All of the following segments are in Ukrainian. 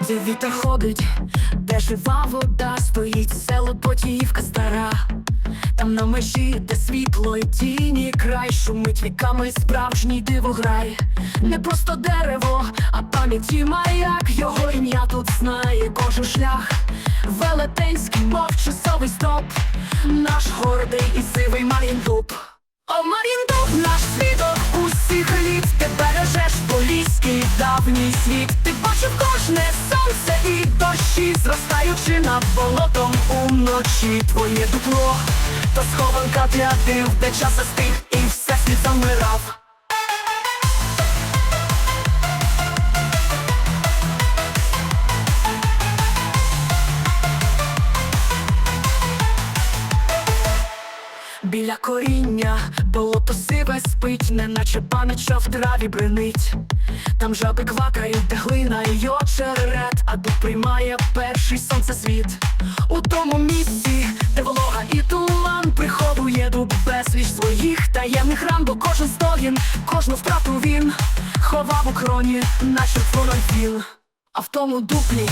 де вітер ходить, де жива вода стоїть, село Потіївка стара. Там на межі, де світло і тіні край шумить віками справжній дивограй. Не просто дерево, а пам'яті маяк, його ім'я тут знає кожен шлях. Велетенський, мов часовий стоп, наш гордий і сивий Мар'їндуб. О, Мар'їндуб, наш свідок усіх літ, зростаючи над болотом уночі. Твоє дупло, то схованка для див, де час застиг Біля коріння болото сиве спить, неначе що в траві бренить. Там жаби квакають, де глина і очерет, а дуб приймає перший сонцесвіт. У тому місці, де волога і туман приховує дуб безліч своїх таємних ран, бо кожен стогін, кожну втрату він ховав у кроні, наче він. А в тому дуплі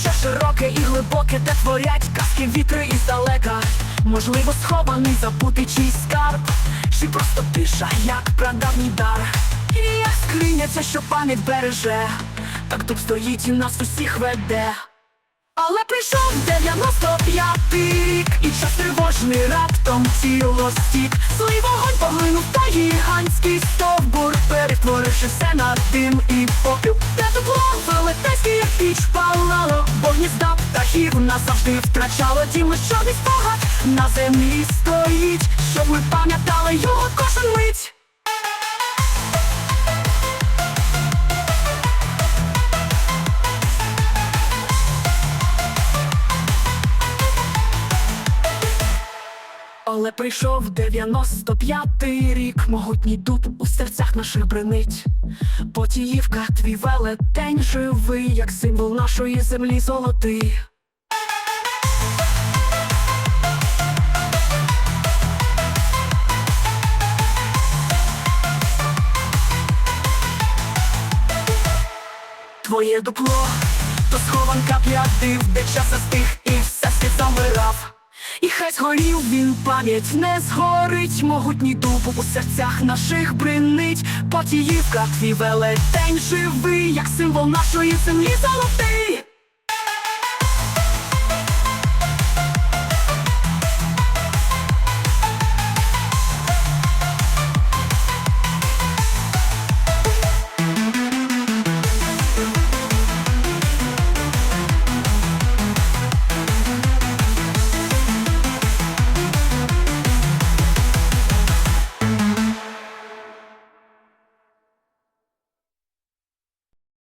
ще широке і глибоке, де творять казки вітри іздалека. Можливо, схований забутий чийсь скарб, чи просто тиша, як прадавній дар. І як скриня ця, що пам'ять береже, так тут стоїть і нас усіх веде. Але прийшов 95-й рік, і час тривожний раптом тіло стік. Злий вогонь поглинув та гігантський стовбур, перетворивши все на дим і попіл. Де тепло велетенське, як піч палало, бо гнізда птахів назавжди втрачало дім, жодний спогад на землі стоїть, щоб ми пам'ятали його кожен мить. Але прийшов 95-й рік, могутній дуб у серцях наших бренить. Потіївка, твій велетень живий, як символ нашої землі золотий. Твоє дупло, то схованка п'ятив, де час застиг і все світ замирав. І хай згорів він пам'ять не згорить, могутній дуб у серцях наших бринить. Потіївка, твій велетень живий, як символ нашої землі золотий.